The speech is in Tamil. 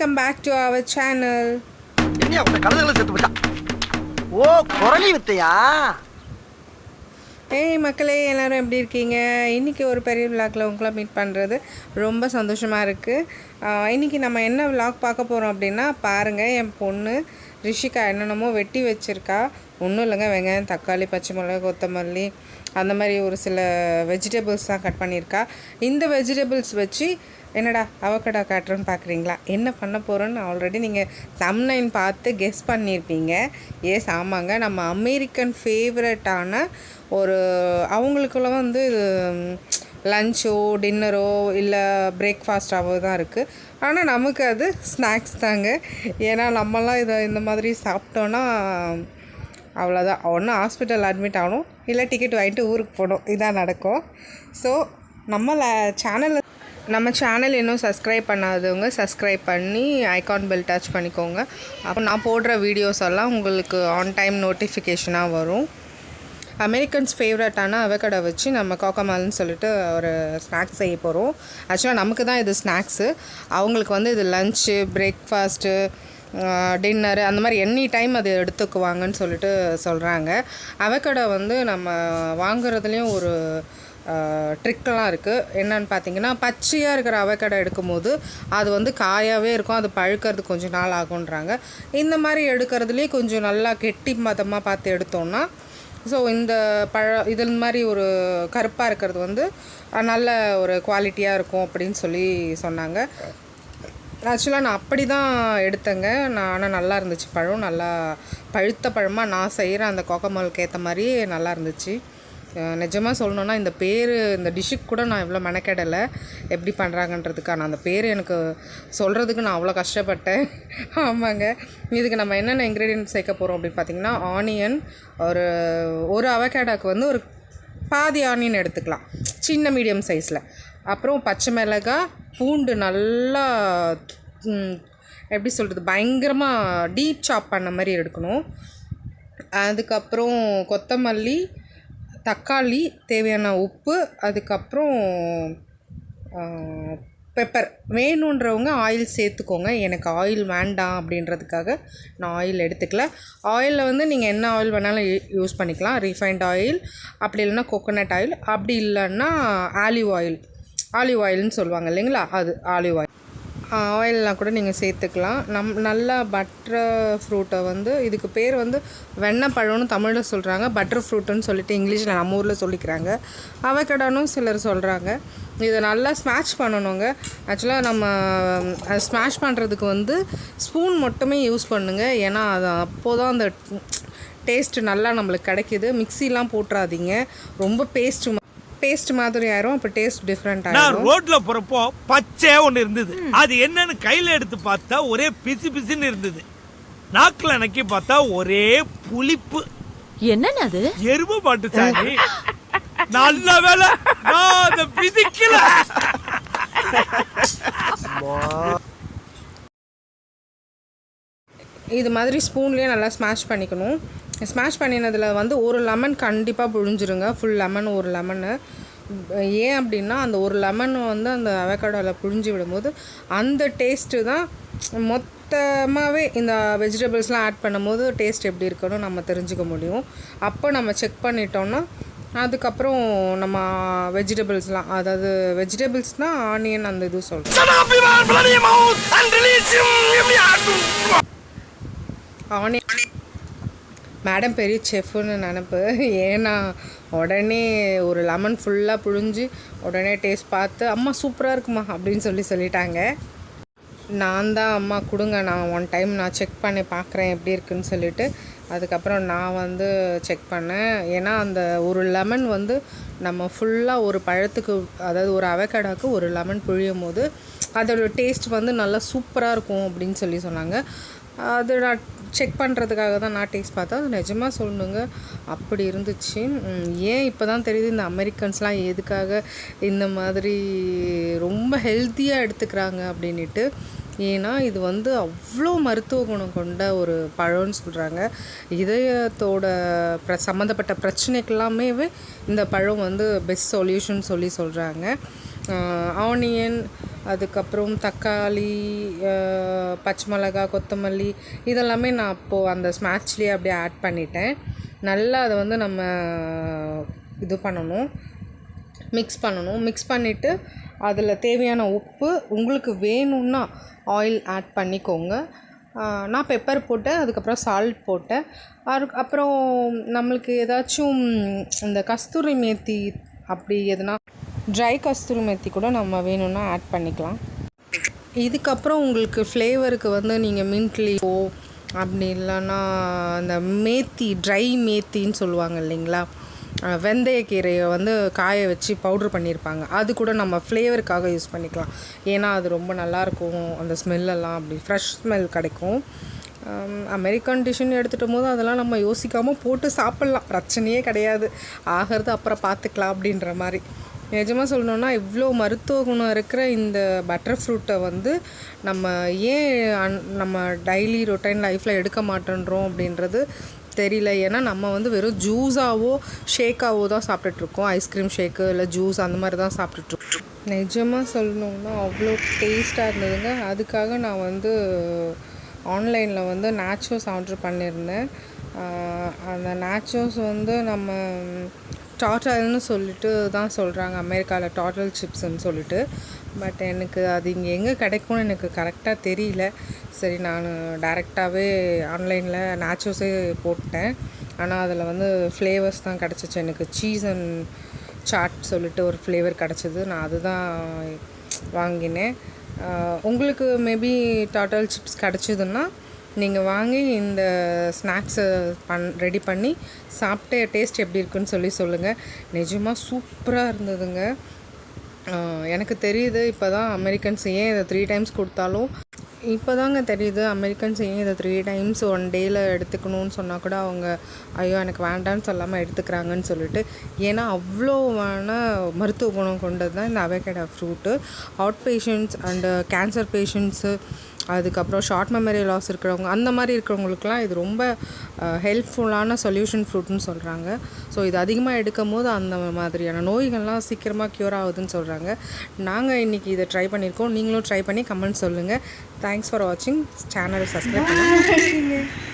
Welcome back to our channel என்ன உங்க கழுதுகளை செத்து போச்சா ஓ குரலி வித்தையா? ஏய் மக்களே எல்லாரும் எப்படி இருக்கீங்க? இன்றைக்கி ஒரு பெரிய விளாக்ல உங்களை மீட் பண்ணுறது ரொம்ப சந்தோஷமாக இருக்குது இன்றைக்கி நம்ம என்ன விளாக் பார்க்க போகிறோம் அப்படின்னா பாருங்கள் என் பொண்ணு ரிஷிகா என்னென்னமோ வெட்டி வச்சுருக்கா. ஒன்றும் இல்லைங்க வெங்காயம் தக்காளி பச்சை மிளகாய் கொத்தமல்லி அந்த மாதிரி ஒரு சில வெஜிடபிள்ஸ் தான் கட் பண்ணியிருக்கா. இந்த வெஜிடபிள்ஸ் வச்சு என்னடா அவக்கடா காட்டுறேன்னு பார்க்குறீங்களா என்ன பண்ண போகிறோன்னு ஆல்ரெடி நீங்கள் தம்னைன் பார்த்து கெஸ் பண்ணியிருப்பீங்க. எஸ் ஆமாங்க நம்ம அமெரிக்கன் ஃபேவரட்டான ஒரு அவங்களுக்குள்ள வந்து லஞ்சோ டின்னரோ இல்லை பிரேக்ஃபாஸ்டாவோ தான் இருக்குது ஆனால் நமக்கு அது ஸ்நாக்ஸ் தாங்க. ஏன்னா நம்மலாம் இதை இந்த மாதிரி சாப்பிட்டோன்னா அவ்வளோதான் ஒன்று ஹாஸ்பிட்டல் அட்மிட் ஆகணும். இல்லை டிக்கெட் வாங்கிட்டு ஊருக்கு போகணும். இதான் நடக்கும். ஸோ நம்ம சேனலில் நம்ம சேனல் இன்னும் சப்ஸ்கிரைப் பண்ணாதவங்க சப்ஸ்கிரைப் பண்ணி ஐகான் பெல் டச் பண்ணிக்கோங்க. அப்போ நான் போடுற வீடியோஸ் எல்லாம் உங்களுக்கு ஆன் டைம் நோட்டிஃபிகேஷனாக வரும். அமெரிக்கன்ஸ் ஃபேவரட்டான அவகடை வச்சு நம்ம கோகமால்னு சொல்லிட்டு ஒரு ஸ்நாக்ஸ் செய்ய போகிறோம் ஆக்சுவலாக நமக்கு தான் இது ஸ்நாக்ஸு அவங்களுக்கு வந்து இது லஞ்சு பிரேக்ஃபாஸ்ட்டு டின்னரு அந்த மாதிரி எனி டைம் அது எடுத்துக்குவாங்கன்னு சொல்லிட்டு சொல்கிறாங்க அவக்கடை வந்து நம்ம வாங்குறதுலேயும் ஒரு ட்ரிக்கெலாம் இருக்குது என்னன்னு பார்த்தீங்கன்னா பச்சையாக இருக்கிற அவக்கடை எடுக்கும்போது அது வந்து காயாகவே இருக்கும். அது பழுக்கிறது கொஞ்சம் நாள் ஆகுன்றாங்க இந்த மாதிரி எடுக்கிறதுலேயே கொஞ்சம் நல்லா கெட்டி மதமாக பார்த்து எடுத்தோம்னா ஸோ இந்த பழ இது மாதிரி ஒரு கருப்பாக இருக்கிறது வந்து நல்ல ஒரு குவாலிட்டியாக இருக்கும் அப்படின்னு சொல்லி சொன்னாங்க. ஆக்சுவலாக நான் அப்படி தான் எடுத்தேங்க. நான் ஆனால் நல்லா இருந்துச்சு பழம். நல்லா பழுத்த பழமாக நான் செய்கிற அந்த கோகமாலுக்கு ஏற்ற மாதிரி நல்லா இருந்துச்சு. நிஜமாக சொல்லணுன்னா இந்த பேர் இந்த டிஷ்ஷுக்கு கூட நான் இவ்வளோ மெனக்கெடலை. எப்படி பண்ணுறாங்கன்றதுக்கான அந்த பேர் எனக்கு சொல்கிறதுக்கு நான் அவ்வளோ கஷ்டப்பட்டேன். ஆமாங்க. இதுக்கு நம்ம என்னென்ன இன்க்ரீடியன்ட் சேர்க்க போகிறோம் அப்படின்னு பார்த்தீங்கன்னா ஆனியன் ஒரு ஒரு அவகேடாக்கு வந்து ஒரு பாதி ஆனியன் எடுத்துக்கலாம். சின்ன மீடியம் சைஸில் அப்புறம் பச்சை மிளகாய் பூண்டு நல்லா எப்படி சொல்கிறது பயங்கரமாக டீப் சாப் பண்ண மாதிரி எடுக்கணும். அதுக்கப்புறம் கொத்தமல்லி தக்காளி தேவையான உப்பு அதுக்கப்புறம் பெப்பர் வேணுன்றவங்க ஆயில் சேர்த்துக்கோங்க. எனக்கு ஆயில் வேண்டாம் அப்படின்றதுக்காக நான் ஆயில் எடுத்துக்கல. ஆயிலில் வந்து நீங்கள் என்ன ஆயில் வேணாலும் யூஸ் பண்ணிக்கலாம். ரீஃபைண்ட் ஆயில் அப்படி இல்லைன்னா கோகோனட் ஆயில் அப்படி இல்லைன்னா ஆலிவ் ஆயில் ஆலிவ் ஆயில்னு சொல்லுவாங்க இல்லைங்களா? அது ஆலிவ் ஆயில் ஆயிலெலாம் கூட நீங்கள் சேர்த்துக்கலாம். நம் நல்லா பட்டர் ஃப்ரூட்டை வந்து இதுக்கு பேர் வந்து வெண்ணெய் பழம்னு தமிழில் சொல்கிறாங்க பட்டர் ஃப்ரூட்டுன்னு சொல்லிட்டு இங்கிலீஷில் நம்ம ஊரில் சொல்லிக்கிறாங்க. அவக்கடானும் சிலர் சொல்கிறாங்க இதை நல்லா ஸ்மாஷ் பண்ணணுங்க. ஆக்சுவலாக நம்ம ஸ்மாஷ் பண்ணுறதுக்கு வந்து ஸ்பூன் மட்டுமே யூஸ் பண்ணுங்கள் ஏன்னா அது அப்போ தான் அந்த டேஸ்ட்டு நல்லா நம்மளுக்கு கிடைக்கிது. மிக்சிலாம் போட்டுறாதீங்க. ரொம்ப பேஸ்ட்டு பேஸ்ட் மாதிரி ஆயிரும் அப்போ டேஸ்ட் டிஃப்ரெண்ட் நான் ஆயிரும். ரோட்ல போறப்போ பச்சையா ஒண்ணு இருந்தது. அது என்னன்னு கையில எடுத்து பார்த்தா ஒரே பிசு பிசுன்னு இருந்தது. நாக்குல நக்கி பார்த்தா ஒரே புளிப்பு. என்னன்னு அது? எருமை மாட்டு சாணி நல்ல வேலை நான் அதை பிதிக்கல. இது மாதிரி ஸ்பூன்லேயே நல்லா ஸ்மாஷ் பண்ணிக்கணும். ஸ்மாஷ் பண்ணினதில் வந்து ஒரு லெமன் கண்டிப்பாக புழிஞ்சிருங்க. ஃபுல் லெமன் ஒரு லெமனு. ஏன் அப்படின்னா அந்த ஒரு லெமன் வந்து அந்த அவகடாவில் புழிஞ்சு விடும்போது அந்த டேஸ்ட்டு தான் மொத்தமாகவே இந்த வெஜிடபிள்ஸ்லாம் ஆட் பண்ணும்போது டேஸ்ட் எப்படி இருக்கணும் நம்ம தெரிஞ்சுக்க முடியும். அப்போ நம்ம செக் பண்ணிட்டோம்னா அதுக்கப்புறம் நம்ம வெஜிடபிள்ஸ்லாம் அதாவது வெஜிடபிள்ஸ்னால் ஆனியன் அந்த இது சொல்கிறோம் ஆனியன் மேடம் பெரிய செஃப்னு நினப்பு. ஏன்னா உடனே ஒரு லெமன் ஃபுல்லாக புழிஞ்சு உடனே டேஸ்ட் பார்த்து அம்மா சூப்பராக இருக்குமா? அப்படின்னு சொல்லி சொல்லிட்டாங்க. நான் தான் அம்மா கொடுங்க நான் ஒன் டைம் நான் செக் பண்ணி பார்க்குறேன் எப்படி இருக்குன்னு சொல்லிட்டு. அதுக்கப்புறம் நான் வந்து செக் பண்ணேன். ஏன்னா அந்த ஒரு லெமன் வந்து நம்ம ஃபுல்லாக ஒரு பழத்துக்கு அதாவது ஒரு அவகடாக்கு ஒரு லெமன் புழியும் போது அதோட டேஸ்ட் வந்து நல்லா சூப்பராக இருக்கும் அப்படின்னு சொல்லி சொன்னாங்க. அது நான் செக் பண்ணுறதுக்காக தான் நான் டேஸ்ட் பார்த்தேன். அது நிஜமாக சொல்லணுங்க. அப்படி இருந்துச்சு. ஏன் இப்போ தான் தெரியுது இந்த அமெரிக்கன்ஸ்லாம் எதுக்காக இந்த மாதிரி ரொம்ப ஹெல்த்தியாக எடுத்துக்கிறாங்க அப்படின்ட்டு ஏன்னா இது வந்து அவ்வளோ மருத்துவ குணம் கொண்ட ஒரு பழம்னு சொல்கிறாங்க இதயத்தோட பிர சம்மந்தப்பட்ட பிரச்சனைக்கெல்லாமே இந்த பழம் வந்து பெஸ்ட் சொல்யூஷன் சொல்லி சொல்கிறாங்க ஆனியன் அதுக்கப்புறம் தக்காளி பச்சை மிளகா கொத்தமல்லி இதெல்லாமே நான் அப்போது அந்த ஸ்மாட்ச்லேயே அப்படியே ஆட் பண்ணிட்டேன். நல்லா அதை வந்து நம்ம இது பண்ணணும் மிக்ஸ் பண்ணணும். மிக்ஸ் பண்ணிவிட்டு அதில் தேவையான உப்பு உங்களுக்கு வேணும்னா ஆயில் ஆட் பண்ணிக்கோங்க. நான் பெப்பர் போட்டேன் அதுக்கப்புறம் சால்ட் போட்டேன். அப்புறம் நம்மளுக்கு ஏதாச்சும் இந்த கஸ்தூரி மேத்தி அப்படி எதுனா ட்ரை கஸ்தூரி மேத்தி கூட நம்ம வேணும்னா ஆட் பண்ணிக்கலாம். இதுக்கப்புறம் உங்களுக்கு ஃப்ளேவருக்கு வந்து நீங்கள் மின்ட்லியோ அப்படி இல்லைன்னா அந்த மேத்தி ட்ரை மேத்தின்னு சொல்லுவாங்க இல்லைங்களா? வெந்தயக்கீரையை வந்து காய வச்சு பவுட்ரு பண்ணியிருப்பாங்க. அது கூட நம்ம ஃப்ளேவருக்காக யூஸ் பண்ணிக்கலாம். ஏன்னா அது ரொம்ப நல்லாயிருக்கும். அந்த ஸ்மெல்லெல்லாம் அப்படி ஃப்ரெஷ் ஸ்மெல் கிடைக்கும். அமெரிக்கன் டிஷ்ஷுன்னு எடுத்துகிட்ட போது அதெல்லாம் நம்ம யோசிக்காமல் போட்டு சாப்பிட்லாம். பிரச்சனையே கிடையாது. ஆகிறது அப்புறம் பார்த்துக்கலாம் அப்படின்ற மாதிரி. நிஜமாக சொல்லணுன்னா இவ்வளோ மருத்துவ குணம் இருக்கிற இந்த பட்டர் ஃப்ரூட்டை வந்து நம்ம ஏன் அன்- நம்ம டெய்லி ரொட்டைன் லைஃப்பில் எடுக்க மாட்டேன்றோம் அப்படின்றது தெரியல. ஏன்னா நம்ம வந்து வெறும் ஜூஸாவோ ஷேக்காவோ தான் சாப்பிட்டுட்ருக்கோம் ஐஸ்கிரீம் ஷேக்கு இல்லை ஜூஸ் அந்த மாதிரி தான் சாப்பிட்டுட்ருக்கோம் நிஜமாக சொல்லணுன்னா அவ்வளோ டேஸ்ட்டாக இருந்ததுங்க. அதுக்காக நான் வந்து ஆன்லைனில் வந்து நேச்சோஸ் ஆர்டர் பண்ணியிருந்தேன். அந்த நேச்சோஸ் வந்து நம்ம டாட்டல்னு சொல்லிட்டு தான் சொல்கிறாங்க அமெரிக்காவில் டாட்டல் சிப்ஸ்ன்னு சொல்லிட்டு. பட் எனக்கு அது இங்கே எங்கே கிடைக்கும்னு எனக்கு கரெக்டாக தெரியல. சரி நான் டேரெக்டாகவே ஆன்லைனில் நேச்சோஸே போட்டேன். ஆனால் அதில் வந்து ஃப்ளேவர்ஸ் தான் கிடச்சிச்சு. எனக்கு சீஸ் அண்ட் சாட் சொல்லிட்டு ஒரு ஃப்ளேவர் கிடச்சிது. நான் அதுதான் வாங்கினேன். உங்களுக்கு மேபி டாட்டல் சிப்ஸ் கிடச்சிதுன்னா நீங்கள் வாங்கி இந்த ஸ்நாக்ஸை பண் ரெடி பண்ணி சாப்பிட்டு டேஸ்ட் எப்படி இருக்குன்னு சொல்லி சொல்லுங்கள் நிஜமாக சூப்பராக இருந்ததுங்க. எனக்கு தெரியுது இப்போ தான் அமெரிக்கன்ஸ் ஏன் இதை த்ரீ டைம்ஸ் கொடுத்தாலும் இப்போ தாங்க தெரியுது அமெரிக்கன்ஸ் ஏன் இதை த்ரீ டைம்ஸ் ஒன் டேயில் எடுத்துக்கணும்னு சொன்னால் கூட அவங்க ஐயோ எனக்கு வேண்டாம்னு சொல்லாமல் எடுத்துக்கிறாங்கன்னு சொல்லிட்டு. ஏன்னா அவ்வளோவான மருத்துவ குணம் கொண்டது தான் இந்த avocado fruit out patients and cancer patients அதுக்கப்புறம் ஷார்ட் மெமரி லாஸ் இருக்கிறவங்க அந்த மாதிரி இருக்கிறவங்களுக்குலாம் இது ரொம்ப ஹெல்ப்ஃபுல்லான சொல்யூஷன் ஃப்ரூட்னு சொல்கிறாங்க ஸோ இது அதிகமாக எடுக்கும் போது அந்த மாதிரியான நோய்கள்லாம் சீக்கிரமாக க்யூர் ஆகுதுன்னு சொல்கிறாங்க நாங்கள் இன்றைக்கி இதை ட்ரை பண்ணியிருக்கோம். நீங்களும் ட்ரை பண்ணி கமெண்ட் சொல்லுங்கள் தேங்க்ஸ் ஃபார் வாட்சிங் சேனலை சப்ஸ்கிரைப் பண்ணுங்கள்